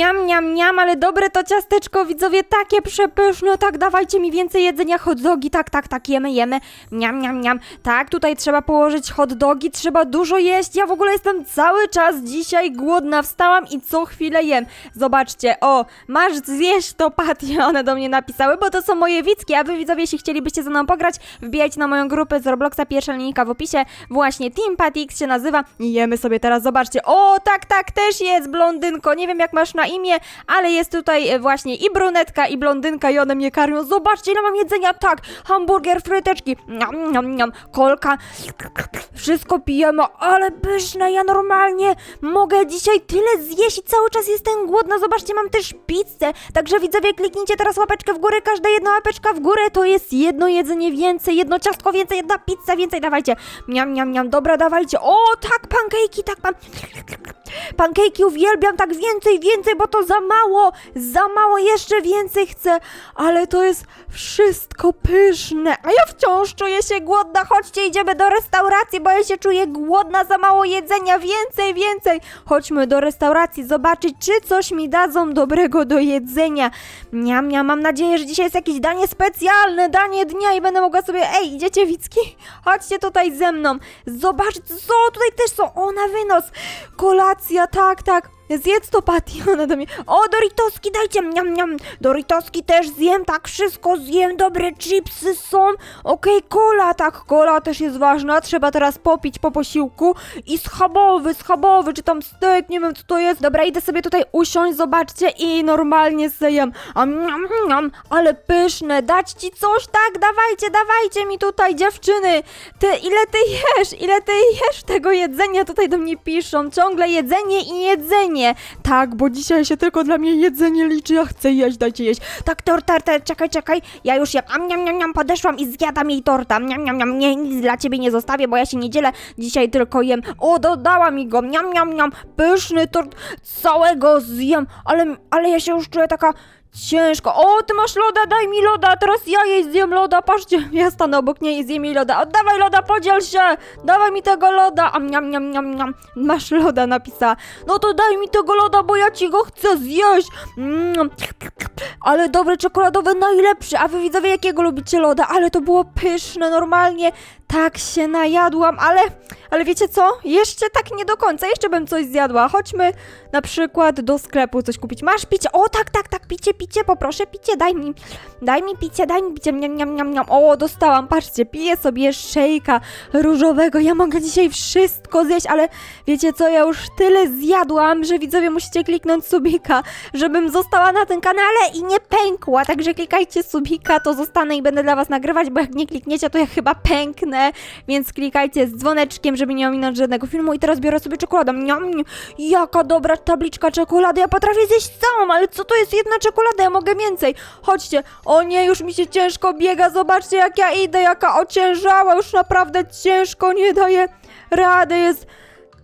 Niam, niam, niam, ale dobre to ciasteczko, widzowie, takie przepyszne, tak, dawajcie mi więcej jedzenia, hot dogi, tak, tak, tak, jemy, jemy, niam, niam, niam, tak, tutaj trzeba położyć hot dogi, trzeba dużo jeść, ja w ogóle jestem cały czas dzisiaj głodna, wstałam i co chwilę jem, zobaczcie, o, masz zjeść to, Patty, one do mnie napisały, bo to są moje wicki, a wy widzowie, jeśli chcielibyście ze mną pograć, wbijajcie na moją grupę z Robloxa, pierwsza linijka w opisie, właśnie Team Patty X się nazywa. Jemy sobie teraz, zobaczcie, o, tak, tak, też jest blondynko, nie wiem jak masz na imię, ale jest tutaj e, właśnie i brunetka, i blondynka i one mnie karmią, zobaczcie ile mam jedzenia, tak, hamburger, fryteczki, niam, niam, niam, kolka, wszystko pijemy, ale pyszne, ja normalnie mogę dzisiaj tyle zjeść i cały czas jestem głodna, zobaczcie, mam też pizzę, także widzowie, kliknijcie teraz łapeczkę w górę, każda jedna łapeczka w górę to jest jedno jedzenie więcej, jedno ciastko więcej, jedna pizza więcej, dawajcie, miam, miam, miam, dobra, dawajcie, o, tak, pankejki, tak, pan... Pankejki uwielbiam, tak więcej, więcej, bo to za mało, za mało, jeszcze więcej chcę, ale to jest wszystko pyszne, a ja wciąż czuję się głodna, chodźcie, idziemy do restauracji, bo ja się czuję głodna, za mało jedzenia, więcej, więcej, chodźmy do restauracji, zobaczyć, czy coś mi dadzą dobrego do jedzenia, miam, miam, mam nadzieję, że dzisiaj jest jakieś danie specjalne, danie dnia i będę mogła sobie, ej, idziecie Wicki? Chodźcie tutaj ze mną, zobaczcie, co tutaj też są, o, na wynos, kolacja, tak, tak, Zjedz to, Patty, ona do mnie. O, Doritoski, dajcie, miam, miam. Doritoski też zjem, tak, wszystko zjem, dobre chipsy są. Okej, kola, tak, kola też jest ważna, trzeba teraz popić po posiłku. I schabowy, schabowy, czy tam steak, nie wiem co to jest. Dobra, idę sobie tutaj usiąść, zobaczcie i normalnie zjem. A miam, miam, ale pyszne, dać ci coś, tak, dawajcie, dawajcie mi tutaj, dziewczyny. Ty, ile ty jesz, ile ty jesz tego jedzenia, tutaj do mnie piszą. Ciągle jedzenie i jedzenie. Tak, bo dzisiaj się tylko dla mnie jedzenie liczy, ja chcę jeść, dajcie jeść. Tak, torta, te, czekaj, czekaj, ja już jem, am, niam, niam, podeszłam i zjadam jej torta, niam, niam, niam, nie, nic dla ciebie nie zostawię, bo ja się nie dzielę, dzisiaj tylko jem. O, dodała mi go, niam, niam, niam, pyszny tort, całego zjem, ale, ale ja się już czuję taka... Ciężko. O, ty masz loda, daj mi loda, teraz ja jej zjem loda, patrzcie, ja stanę obok niej i zjem jej loda. Oddawaj loda, podziel się, dawaj mi tego loda. Am, niam, niam, niam, niam. Masz loda, napisała. No to daj mi tego loda, bo ja ci go chcę zjeść. Mm. Ale dobre, czekoladowe, najlepszy. A wy widzowie, jakiego lubicie loda? Ale to było pyszne, normalnie. Tak się najadłam, ale, ale wiecie co? Jeszcze tak nie do końca, jeszcze bym coś zjadła. Chodźmy na przykład do sklepu coś kupić. Masz picie? O, tak, tak, tak, picie, picie, poproszę picie, daj mi, daj mi picie, daj mi picie, miam, miam, miam, miam. O, dostałam, patrzcie, piję sobie szejka różowego. Ja mogę dzisiaj wszystko zjeść, ale wiecie co? Ja już tyle zjadłam, że widzowie musicie kliknąć subika, żebym została na tym kanale i nie pękła. Także klikajcie subika, to zostanę i będę dla was nagrywać, bo jak nie klikniecie, to ja chyba pęknę. Więc klikajcie z dzwoneczkiem, żeby nie ominąć żadnego filmu. I teraz biorę sobie czekoladę. Niam, niam. Jaka dobra tabliczka czekolady. Ja potrafię zjeść całą, ale co to jest jedna czekolada? Ja mogę więcej. Chodźcie. O nie, już mi się ciężko biega. Zobaczcie, jak ja idę, jaka ociężała. Już naprawdę ciężko nie daje rady. Jest...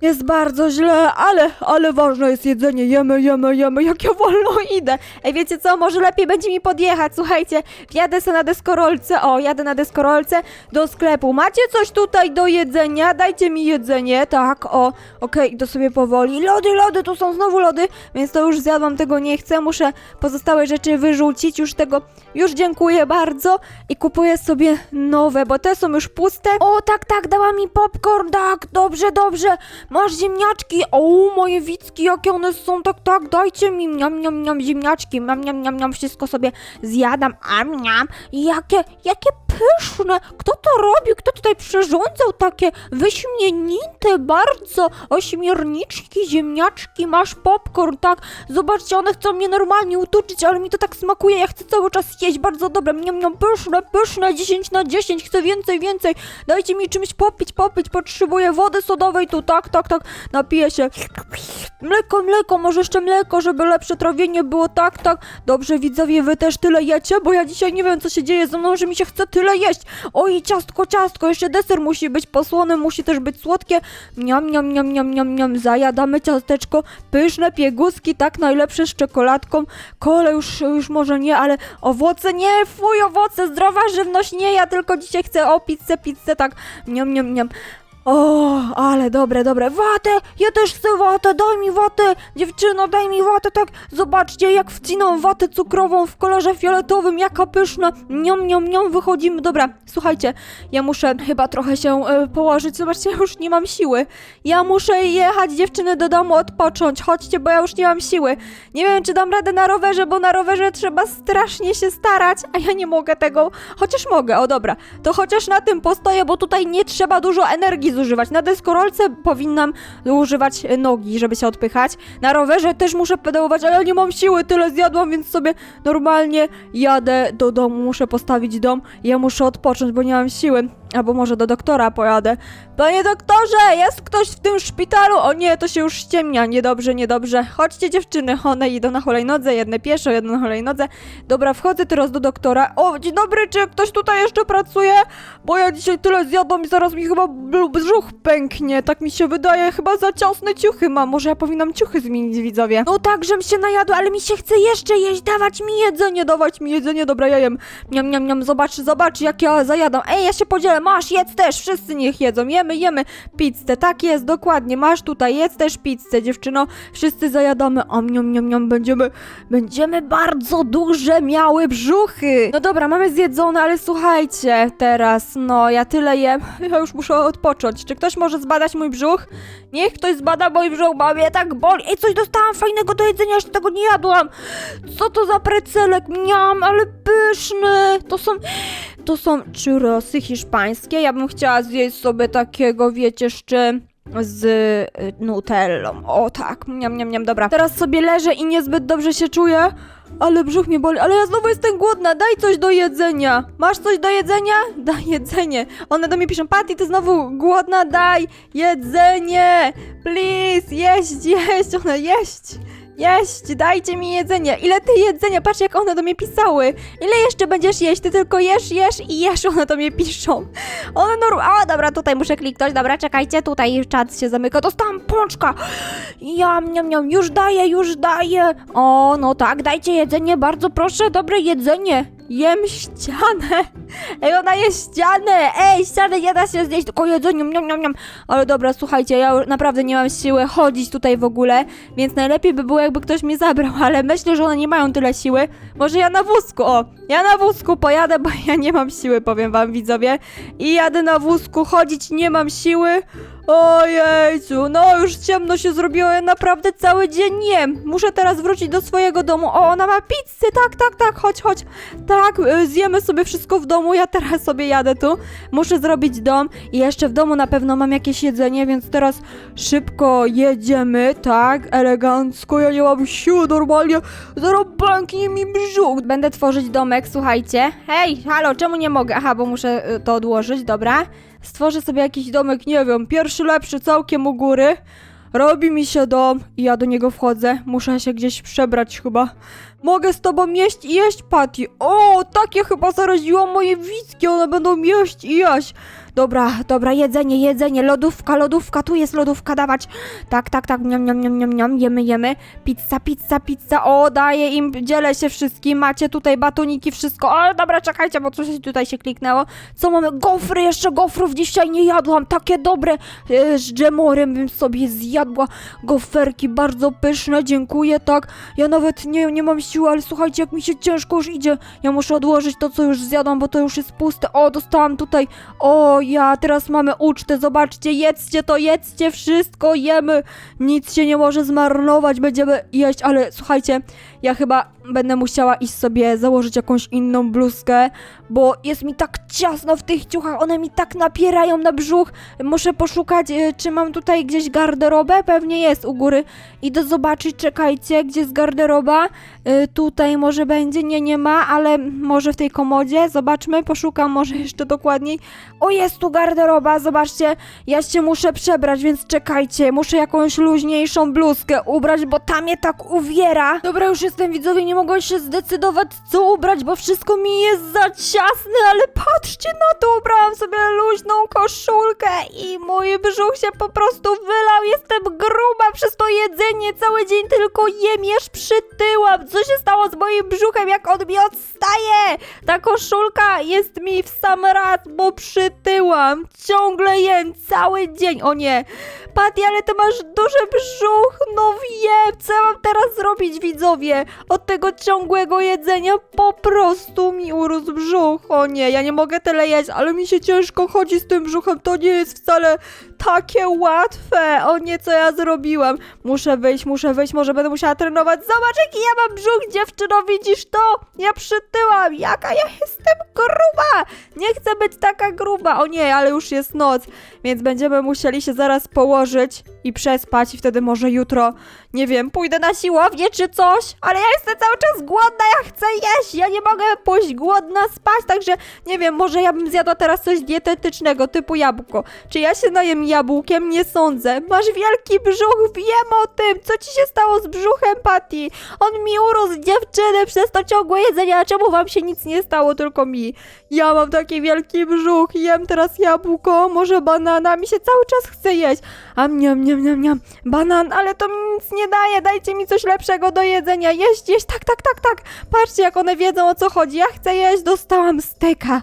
Jest bardzo źle, ale, ale ważne jest jedzenie. Jemy, jemy, jemy. Jak ja wolno idę. Ej, wiecie co? Może lepiej będzie mi podjechać. Słuchajcie, jadę sobie na deskorolce. O, jadę na deskorolce do sklepu. Macie coś tutaj do jedzenia? Dajcie mi jedzenie. Tak, o. Okej, idę sobie powoli. Lody, lody, tu są znowu lody. Więc to już zjadłam, tego nie chcę. Muszę pozostałe rzeczy wyrzucić. Już tego, już dziękuję bardzo. I kupuję sobie nowe, bo te są już puste. O, tak, tak, dała mi popcorn. Tak, dobrze, dobrze. Masz ziemniaczki! O, moje wicki, jakie one są, tak, tak, dajcie mi, miam, miam, miam, ziemniaczki, miam, miam, miam, miam, wszystko sobie zjadam, am, miam, jakie, jakie pyszne, kto to robił, kto tutaj przyrządzał takie? Wyśmienite bardzo. Ośmiorniczki, ziemniaczki, masz popcorn, tak, zobaczcie, one chcą mnie normalnie utuczyć, ale mi to tak smakuje, ja chcę cały czas jeść, bardzo dobre, miam, miam, pyszne, pyszne, 10 na 10, chcę więcej, więcej, dajcie mi czymś popić, popić, potrzebuję wody sodowej tu, tak, tak, tak, napiję się. Mleko, mleko, może jeszcze mleko, żeby lepsze trawienie było, tak, tak. Dobrze, widzowie, wy też tyle jecie, bo ja dzisiaj nie wiem, co się dzieje. Ze mną, że mi się chce tyle jeść. Oj, ciastko, ciastko, jeszcze deser musi być posłony, musi też być słodkie. Niam, niam, niam, niam, niam, niam, zajadamy ciasteczko, pyszne pieguski, tak, najlepsze z czekoladką. Kole już, już może nie, ale owoce, nie, fuj, owoce, zdrowa żywność, nie, ja tylko dzisiaj chcę o pizzę, pizzę, tak, niam, niam, niam. O, ale dobre, dobre. Watę! Ja też chcę watę! Daj mi watę! Dziewczyno, daj mi watę, tak! Zobaczcie, jak wcinam watę cukrową w kolorze fioletowym, jaka pyszna! Niom, niom, niom, wychodzimy. Dobra, słuchajcie, ja muszę chyba trochę się e, położyć. Zobaczcie, ja już nie mam siły. Ja muszę jechać, dziewczyny, do domu odpocząć. Chodźcie, bo ja już nie mam siły. Nie wiem, czy dam radę na rowerze, bo na rowerze trzeba strasznie się starać, a ja nie mogę tego. Chociaż mogę, o dobra. To chociaż na tym postoję, bo tutaj nie trzeba dużo energii zużywać. Na deskorolce powinnam używać e, nogi, żeby się odpychać. Na rowerze też muszę pedałować, ale nie mam siły, tyle zjadłam, więc sobie normalnie jadę do domu. Muszę postawić dom ja muszę odpocząć, bo nie mam siły. Albo może do doktora pojadę. Panie doktorze, jest ktoś w tym szpitalu? O nie, to się już ściemnia. Niedobrze, niedobrze. Chodźcie dziewczyny, one idą na hulajnodze, jedne pieszo, jedne na hulajnodze. Dobra, wchodzę teraz do doktora. O, dzień dobry, czy ktoś tutaj jeszcze pracuje? Bo ja dzisiaj tyle zjadłam i zaraz mi chyba brzuch pęknie. Tak mi się wydaje, chyba za ciasne ciuchy mam. Może ja powinnam ciuchy zmienić, widzowie. No tak, żem się najadła, ale mi się chce jeszcze jeść. Dawać mi jedzenie, dawać mi jedzenie. Dobra, ja jem. Niam, niam, niam. Zobacz, zobacz, jak ja zajadam. Ej, ja się podzielę. Masz, jedz też. Wszyscy niech jedzą. Jemy, jemy pizzę. Tak jest, dokładnie. Masz tutaj, jedz też pizzę, dziewczyno. Wszyscy zajadamy. Om, niam, niam, niam. Będziemy, będziemy bardzo duże miały brzuchy. No dobra, mamy zjedzone, ale słuchajcie, teraz, no, ja tyle jem. Ja już muszę odpocząć. Czy ktoś może zbadać mój brzuch? Niech ktoś zbada mój brzuch, bo mnie tak boli. Ej, coś dostałam fajnego do jedzenia, jeszcze tego nie jadłam. Co to za precelek? Miam, ale pyszny. To są, to są churrosy hiszpańskie. Ja bym chciała zjeść sobie takiego, wiecie, z czym? Z y, nutellą. O tak, miam, miam, miam, dobra. Teraz sobie leżę i niezbyt dobrze się czuję. Ale brzuch mnie boli, ale ja znowu jestem głodna, daj coś do jedzenia. Masz coś do jedzenia? Daj jedzenie. One do mnie piszą, Patty, ty znowu głodna, daj jedzenie. Please, jeść, jeść, one jeść. Jeść, dajcie mi jedzenie. Ile ty jedzenia? Patrz jak one do mnie pisały. Ile jeszcze będziesz jeść? Ty tylko jesz, jesz i jesz, one do mnie piszą. One norm... O, dobra, tutaj muszę kliknąć. Dobra, czekajcie, tutaj czat się zamyka. Dostałam pączka. Jam, niam, niam, już daję, już daję. O, no tak, dajcie jedzenie, bardzo proszę, dobre jedzenie. Jem ścianę. Ej, ona jest ścianę. Ej, ścianę nie da się zjeść, tylko jedzenie, niam, niam, niam. Ale dobra, słuchajcie, ja już naprawdę nie mam siły chodzić tutaj w ogóle, więc najlepiej by było, jakby ktoś mnie zabrał, ale myślę, że one nie mają tyle siły. Może ja na wózku, o, ja na wózku pojadę, bo ja nie mam siły, powiem wam, widzowie. I jadę na wózku, chodzić nie mam siły. Ojejcu, no już ciemno się zrobiło, ja naprawdę cały dzień jem. Muszę teraz wrócić do swojego domu. O, ona ma pizzę, tak, tak, tak, chodź, chodź. Tak, y, zjemy sobie wszystko w domu, ja teraz sobie jadę tu. Muszę zrobić dom i jeszcze w domu na pewno mam jakieś jedzenie, więc teraz szybko jedziemy, tak, elegancko, ja nie mam siły normalnie, zaraz pęknie mi brzuch. Będę tworzyć domek, słuchajcie. Hej, halo, czemu nie mogę? Aha, bo muszę y, to odłożyć, dobra. Stworzę sobie jakiś domek, nie wiem, pierwszy lepszy całkiem u góry. Robi mi się dom i ja do niego wchodzę. Muszę się gdzieś przebrać chyba. Mogę z tobą jeść i jeść, Patty. O, takie chyba zaraziło moje wicki, one będą jeść i jeść. Dobra, dobra, jedzenie, jedzenie, lodówka, lodówka, tu jest lodówka, dawać. Tak, tak, tak, niam, niam, niam, niam, niam, jemy, jemy. Pizza, pizza, pizza, o, daję im, dzielę się wszystkim, macie tutaj batoniki, wszystko. O, dobra, czekajcie, bo coś tutaj się kliknęło. Co mamy? Gofry, jeszcze gofrów dzisiaj nie jadłam, takie dobre. E, z dżemorem bym sobie zjadła. Goferki, bardzo pyszne, dziękuję, tak. Ja nawet nie, nie mam siły, ale słuchajcie, jak mi się ciężko już idzie. Ja muszę odłożyć to, co już zjadłam, bo to już jest puste. O, dostałam tutaj, o, ja, teraz mamy ucztę, zobaczcie, jedzcie to, jedzcie, wszystko jemy. Nic się nie może zmarnować, będziemy jeść, ale słuchajcie, ja chyba będę musiała iść sobie założyć jakąś inną bluzkę, bo jest mi tak ciasno w tych ciuchach, one mi tak napierają na brzuch. Muszę poszukać, e, czy mam tutaj gdzieś garderobę, pewnie jest u góry. Idę zobaczyć, czekajcie, gdzie jest garderoba. E, Tutaj może będzie, nie, nie ma, ale może w tej komodzie, zobaczmy, poszukam może jeszcze dokładniej. O, jest tu garderoba, zobaczcie, ja się muszę przebrać, więc czekajcie, muszę jakąś luźniejszą bluzkę ubrać, bo tam mnie tak uwiera. Dobra, już jest jestem, widzowie, nie mogę się zdecydować, co ubrać, bo wszystko mi jest za ciasne, ale patrzcie na to, ubrałam sobie luźną koszulkę i mój brzuch się po prostu wylał, jestem gruba przez to jedzenie, cały dzień tylko jem, aż przytyłam. Co się stało z moim brzuchem, jak on mi odstaje? Ta koszulka jest mi w sam raz, bo przytyłam. Ciągle jem, cały dzień, o nie. Patty, ale ty masz duży brzuch, no wiem, co ja mam teraz zrobić, widzowie? Od tego ciągłego jedzenia po prostu mi urósł brzuch. O nie, ja nie mogę tyle jeść, ale mi się ciężko chodzi z tym brzuchem, to nie jest wcale takie łatwe. O nie, co ja zrobiłam? Muszę wyjść, muszę wyjść, może będę musiała trenować. Zobacz, jaki ja mam brzuch, dziewczyno, widzisz to? Ja przytyłam, jaka ja jestem gruba. Nie chcę być taka gruba. O nie, ale już jest noc, więc będziemy musieli się zaraz położyć i przespać i wtedy może jutro, nie wiem, pójdę na siłownię czy coś, ale ja jestem cały czas głodna, ja chcę jeść, ja nie mogę pójść głodna spać, także nie wiem, może ja bym zjadła teraz coś dietetycznego typu jabłko. Czy ja się najem jabłkiem? Nie sądzę. Masz wielki brzuch, wiem o tym. Co ci się stało z brzuchem, Patty? On mi urósł dziewczyny przez to ciągłe jedzenie, a czemu wam się nic nie stało, tylko mi? Ja mam taki wielki brzuch, jem teraz jabłko, może banana, mi się cały czas chce jeść. A mniam, mniam, mniam, mniam, banan, ale to mi nic nie daje, dajcie mi coś lepszego do jedzenia, jeść, jeść, tak, tak, tak, tak. Patrzcie, jak one wiedzą o co chodzi, ja chcę jeść, dostałam steka.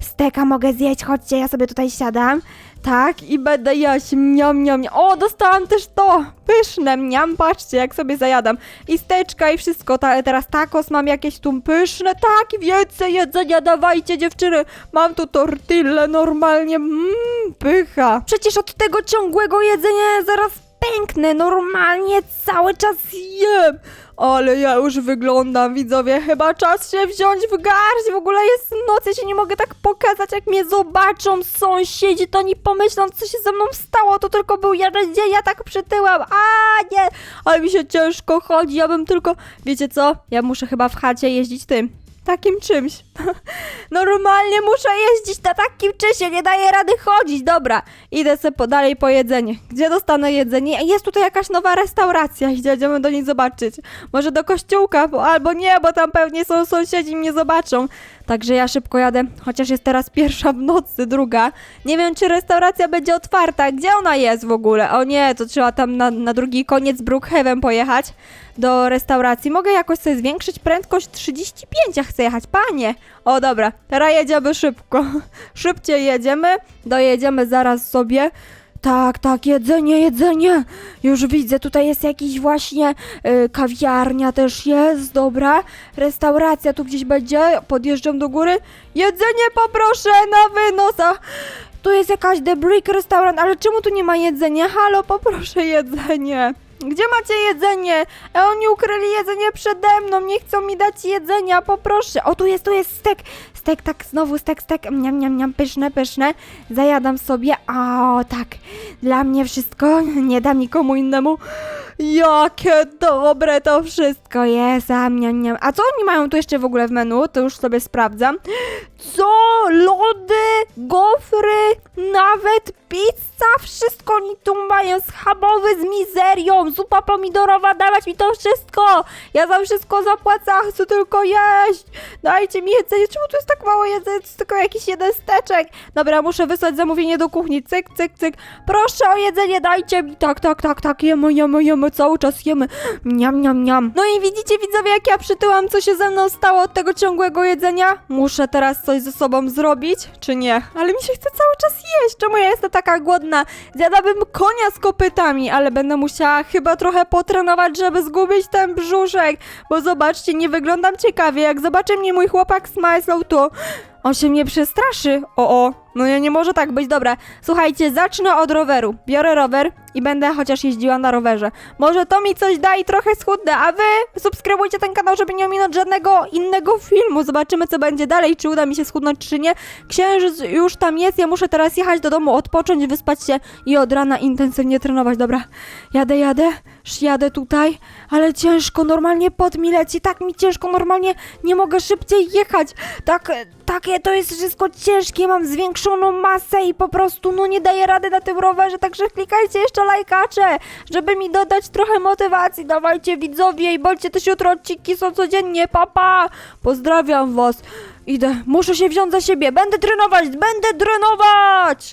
Steka mogę zjeść, chodźcie, ja sobie tutaj siadam. Tak, i będę jeść, mniam, mniam, mniam. O, dostałam też to, pyszne, mniam, patrzcie, jak sobie zajadam. I steczka i wszystko, Ta, teraz tacos mam jakieś tu pyszne, tak, więcej jedzenia dawajcie, dziewczyny. Mam tu tortillę normalnie, mmm, pycha. Przecież od tego ciągłego jedzenia zaraz pęknę, normalnie cały czas jem. Ale ja już wyglądam, widzowie, chyba czas się wziąć w garść. W ogóle jest noc, ja się nie mogę tak pokazać, jak mnie zobaczą sąsiedzi, to oni pomyślą, co się ze mną stało, to tylko był jeden dzień, ja tak przytyłam, a nie, ale mi się ciężko chodzi, ja bym tylko, wiecie co, ja muszę chyba w chacie jeździć tym, takim czymś. Normalnie muszę jeździć na takim czymś, nie daję rady chodzić. Dobra, idę sobie po, dalej po jedzenie. Gdzie dostanę jedzenie? Jest tutaj jakaś nowa restauracja, idziemy do niej zobaczyć. Może do kościółka, bo, albo nie, bo tam pewnie są sąsiedzi mnie zobaczą. Także ja szybko jadę, chociaż jest teraz pierwsza w nocy, druga. Nie wiem, czy restauracja będzie otwarta. Gdzie ona jest w ogóle? O nie, to trzeba tam na, na drugi koniec Brookhaven pojechać do restauracji. Mogę jakoś sobie zwiększyć prędkość 35, ja chcę jechać. Panie! O dobra, teraz jedziemy szybko. Szybciej jedziemy, dojedziemy zaraz sobie. Tak, tak, jedzenie, jedzenie. Już widzę, tutaj jest jakiś właśnie y, kawiarnia też jest, dobra. Restauracja tu gdzieś będzie, podjeżdżam do góry. Jedzenie poproszę na wynosa. Tu jest jakaś The Brick restaurant, ale czemu tu nie ma jedzenia? Halo, poproszę jedzenie. Gdzie macie jedzenie? E, oni ukryli jedzenie przede mną, nie chcą mi dać jedzenia, poproszę. O, tu jest, tu jest stek. Stek, tak, znowu stek, stek. Miam, miam, miam, pyszne, pyszne. Zajadam sobie. O, tak. Dla mnie wszystko, nie dam nikomu innemu. Jakie dobre to wszystko jest. A, miam, miam. A co oni mają tu jeszcze w ogóle w menu? To już sobie sprawdzam. Co? Lody, gofry, nawet pizza, wszystko oni tu mają. Schabowy z mizerią, zupa pomidorowa, dawać mi to wszystko. Ja za wszystko zapłacę, chcę tylko jeść. Dajcie mi jedzenie. Czemu tu jest tak mało jedzenia? To jest tylko jakiś jeden steczek. Dobra, muszę wysłać zamówienie do kuchni. Cyk, cyk, cyk. Proszę o jedzenie, dajcie mi. Tak, tak, tak, tak. Jemy, jemy, jemy. Cały czas jemy. Miam, miam, miam. No i widzicie, widzowie, jak ja przytyłam, co się ze mną stało od tego ciągłego jedzenia? Muszę teraz coś ze sobą zrobić, czy nie? Ale mi się chce cały czas jeść. Czemu ja jestem taka głodna? Zjadłabym konia z kopytami, ale będę musiała chyba trochę potrenować, żeby zgubić ten brzuszek. Bo zobaczcie, nie wyglądam ciekawie. Jak zobaczy mnie mój chłopak z Myslow, to on się mnie przestraszy. O, o, no ja nie może tak być. Dobra, słuchajcie, zacznę od roweru. Biorę rower i będę chociaż jeździła na rowerze. Może to mi coś da i trochę schudnę, a wy subskrybujcie ten kanał, żeby nie ominąć żadnego innego filmu. Zobaczymy, co będzie dalej, czy uda mi się schudnąć, czy nie. Księżyc już tam jest, ja muszę teraz jechać do domu, odpocząć, wyspać się i od rana intensywnie trenować. Dobra, jadę, jadę, jadę tutaj, ale ciężko, normalnie pot mi leci, tak mi ciężko, normalnie nie mogę szybciej jechać. Tak, takie to jest wszystko ciężkie, mam zwiększone przyspieszoną masę i po prostu no nie daję rady na tym rowerze, także klikajcie jeszcze lajkacze, żeby mi dodać trochę motywacji. Dawajcie widzowie i bądźcie też jutro odcinki są codziennie, papa! Pozdrawiam was. Idę, muszę się wziąć za siebie, będę trenować, będę trenować!